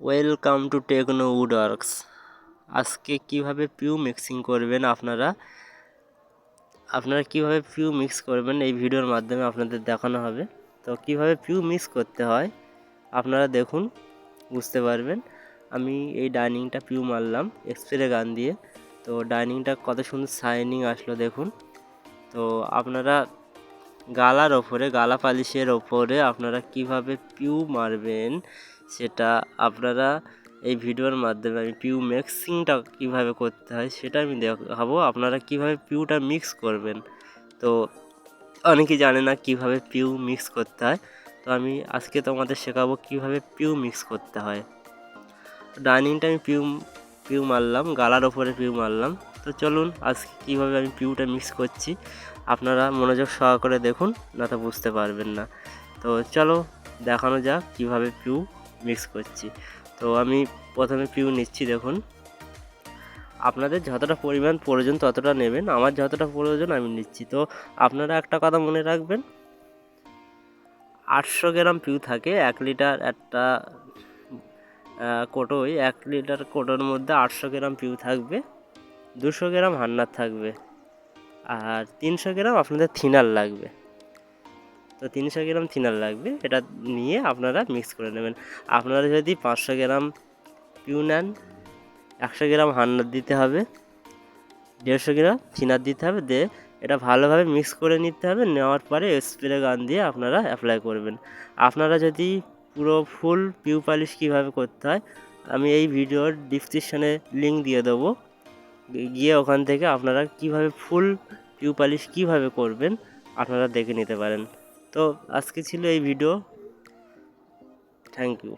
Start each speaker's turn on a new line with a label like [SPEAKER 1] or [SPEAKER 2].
[SPEAKER 1] Welcome to techno wood works আজকে কীভাবে Piu mixing করবেন আপনারা? আপনারা কীভাবে পিউ মিক্স করবেন? এই ভিডিওর মাধ্যমে আপনাদের দেখানো হবে। তো কীভাবে পিউ মিক্স করতে হয়? আপনারা দেখুন, বুঝতে পারবেন। আমি এই ডাইনিংটা পিউ মারলাম স্প্রে গান দিয়ে। তো ডাইনিংটা কত সুন্দর শাইনিং আসলো, দেখুন। তো আপনারা গালার ওপরে, গালা পালিশের ওপরে আপনারা কীভাবে পিউ মারবেন সেটা আপনারা এই ভিডিওর মাধ্যমে আমি পিউ মিক্সিংটা কীভাবে করতে হয় সেটা আমি দেখাবো। আপনারা কীভাবে পিউটা মিক্স করবেন? তো অনেকে জানে না কীভাবে পিউ মিক্স করতে হয়। তো আমি আজকে তোমাদের শেখাবো কীভাবে পিউ মিক্স করতে হয়। ডাইনিংটা আমি পিউ পিউ মারলাম, গালার ওপরে পিউ মারলাম। তো চলুন, আজকে কীভাবে আমি পিউটা মিক্স করছি, আপনারা মনোযোগ সহকারে দেখুন, না তো বুঝতে পারবেন না। তো চলো, দেখানো যাক কীভাবে পিউ মিক্স করছি। তো আমি প্রথমে পিউ নিচ্ছি, দেখুন। আপনাদের যতটা পরিমাণ প্রয়োজন ততটা নেবেন, আমার যতটা প্রয়োজন আমি নিচ্ছি। তো আপনারা একটা কথা মনে রাখবেন, আটশো গ্রাম পিউ থাকে, এক লিটার একটা কোটোই এক লিটার কোটোর মধ্যে আটশো গ্রাম পিউ থাকবে, দুশো গ্রাম হান্নার থাকবে, আর তিনশো গ্রাম আপনাদের থিনার লাগবে। তো তিনশো গ্রাম থিনার লাগবে, এটা নিয়ে আপনারা মিক্স করে নেবেন। আপনারা যদি পাঁচশো গ্রাম পিউ নেন, একশো গ্রাম হান্নার দিতে হবে, দেড়শো গ্রাম থিনার দিতে হবে, দিয়ে এটা ভালোভাবে মিক্স করে নিতে হবে, নেওয়ার পরে স্প্রে গান দিয়ে আপনারা অ্যাপ্লাই করবেন। আপনারা যদি পুরো ফুল পিউ পালিশ কীভাবে করতে হয়, আমি এই ভিডিওর ডিসক্রিপশানে লিঙ্ক দিয়ে দেবো। গিয়ে ওখান থেকে আপনারা কীভাবে ফুল পিউ পালিশ কীভাবে করবেন, আপনারা দেখে নিতে পারেন। তো আজকে ছিল এই ভিডিও থ্যাংক ইউ